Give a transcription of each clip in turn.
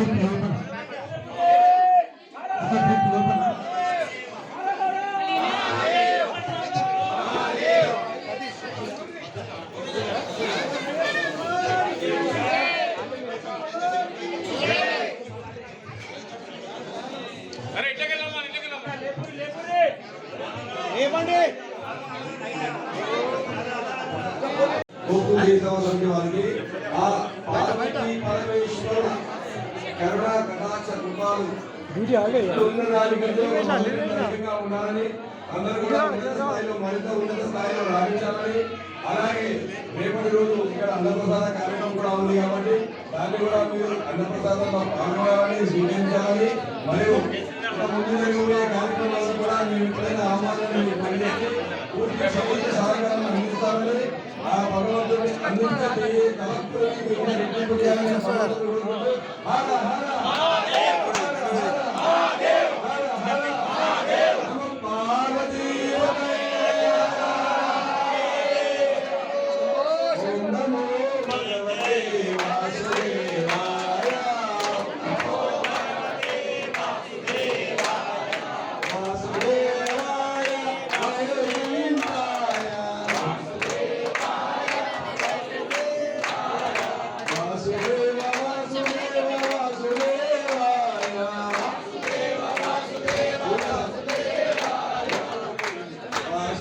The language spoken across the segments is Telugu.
ఒక లోపల ఒక లోపల గోకుల్ వారికి ఆ పార్టీ పరమేశ్వరుడు కరుణా కటాక్ష అధికంగా ఉండాలని అందరూ కూడా ఉన్నత స్థాయిలో మరింత ఉన్నత స్థాయిలో రాణించాలని. అలాగే రేపటి రోజు ఇక్కడ అన్నప్రసాద కార్యక్రమం కూడా ఉంది కాబట్టి దాన్ని కూడా మీరు అన్నప్రసాదంలో పాల్గొనాలని స్వీకరించాలని మరియు ముందు జరగబోయే కార్యక్రమాలను కూడా మేము ఎప్పుడైనా ఆహ్వానాన్ని పరిగెత్తి పూర్తి సముద్ర సహకారం అందిస్తామని ఆ భగవంతుడిని అందించే తలపుని మీరు రెట్టింపు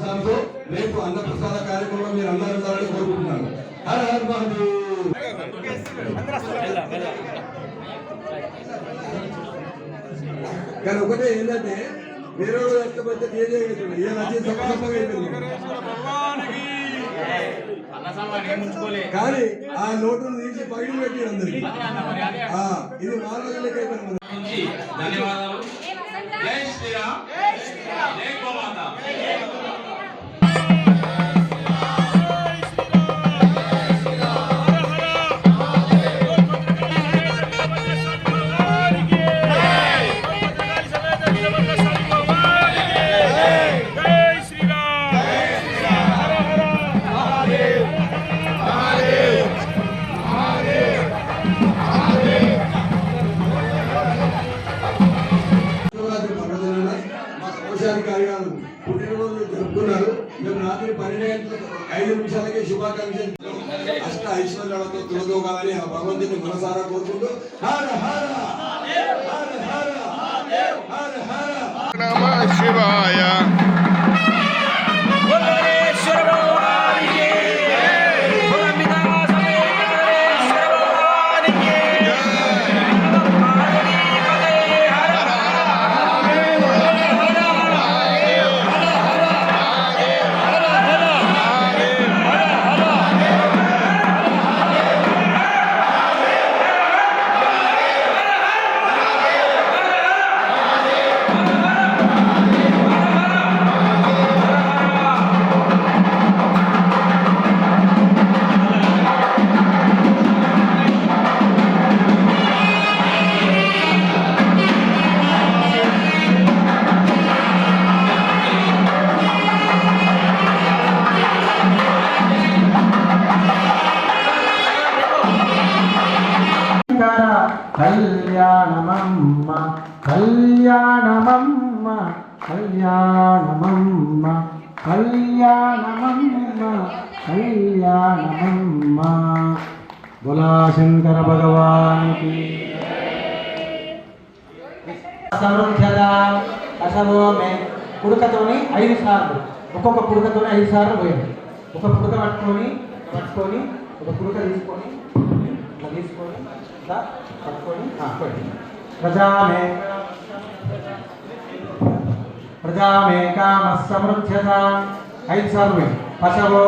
దాంతో రేపు అన్నప్రసాద కార్యక్రమం మీరు అందరూ ఉండాలని కోరుకుంటున్నాను. హర హర్ మహాదేవ్. కానీ ఒకటే ఏంటంటే వేరే వాళ్ళు కష్టపడితే తేజ ఏ నచ్చి సప్పగా అయిపోయింది. కానీ ఆ నోటును తీసి పైన పెట్టి అందరికి. ఇది మానవ లెక్క ధన్యవాదాలు. జై శ్రీరామ్. జై గోమాత. మనకి శుభాకాంక్షలు అష్ట ఐశ్వర్యాలతో తులదోగాలని ఆ భగవంతుని మనసారా కోరుకుంటూ హర హర హర హర హర హర నమ శివాయ కళ్యాణమమ్మ కళ్యాణమమ్మ కళ్యాణమమ్మ కళ్యాణమమ్మ. బులాశంకర భగవానికి. సమృద్ధత అసలు పుడకతోని ఐదు సార్లు. ఒక్కొక్క పుడకతోని ఐదు సార్లు పోయింది. ఒక పుడక పట్టుకొని పట్టుకొని ఒక పుడక తీసుకొని తీసుకొని పట్టుకొని ఆ, పోయింది. ప్రజామే ప్రజామేకామ సమృద్ధ్యత ఐదు సార్లు పోయింది పశవో